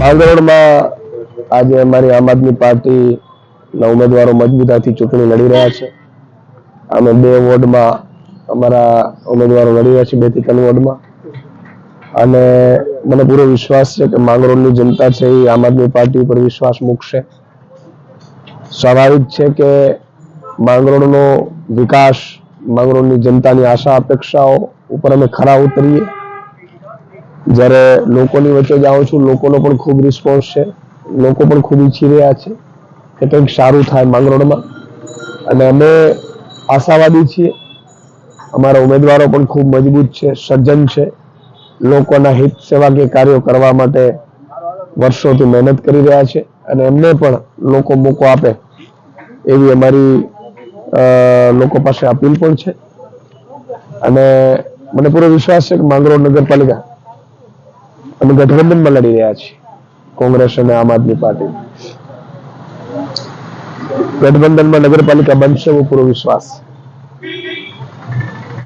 માંગરોળમાં આજે અમારી આમ આદમી પાર્ટીના ઉમેદવારો મજબૂતાથી ચૂંટણી લડી રહ્યા છે. અમે બે વોર્ડમાં અમારા ઉમેદવારો લડી રહ્યા છે, બેથી ત્રણ વોર્ડમાં. અને મને પૂરો વિશ્વાસ છે કે માંગરોળની જનતા છે એ આમ આદમી પાર્ટી ઉપર વિશ્વાસ મૂકશે. સ્વાભાવિક છે કે માંગરોળનો વિકાસ, માંગરોળની જનતાની આશા, અપેક્ષાઓ ઉપર અમે ખરા ઉતરીએ. જ્યારે લોકોની વચ્ચે જાઉં છું, લોકોનો પણ ખૂબ રિસ્પોન્સ છે. લોકો પણ ખૂબ ઈચ્છી રહ્યા છે કે કંઈક સારું થાય માંગરોળમાં. અને અમે આશાવાદી છીએ. અમારા ઉમેદવારો પણ ખૂબ મજબૂત છે, સજ્જન છે. લોકોના હિત સેવાકીય કાર્યો કરવા માટે વર્ષોથી મહેનત કરી રહ્યા છે અને એમને પણ લોકો મોકો આપે એવી અમારી લોકો પાસે અપીલ પણ છે. અને મને પૂરો વિશ્વાસ છે કે માંગરોળ નગરપાલિકા અમે ગઠબંધનમાં લડી રહ્યા છીએ કોંગ્રેસ અને આમ આદમી પાર્ટી. ગઠબંધનમાં નગરપાલિકા બનશે એવો પૂરો વિશ્વાસ. છે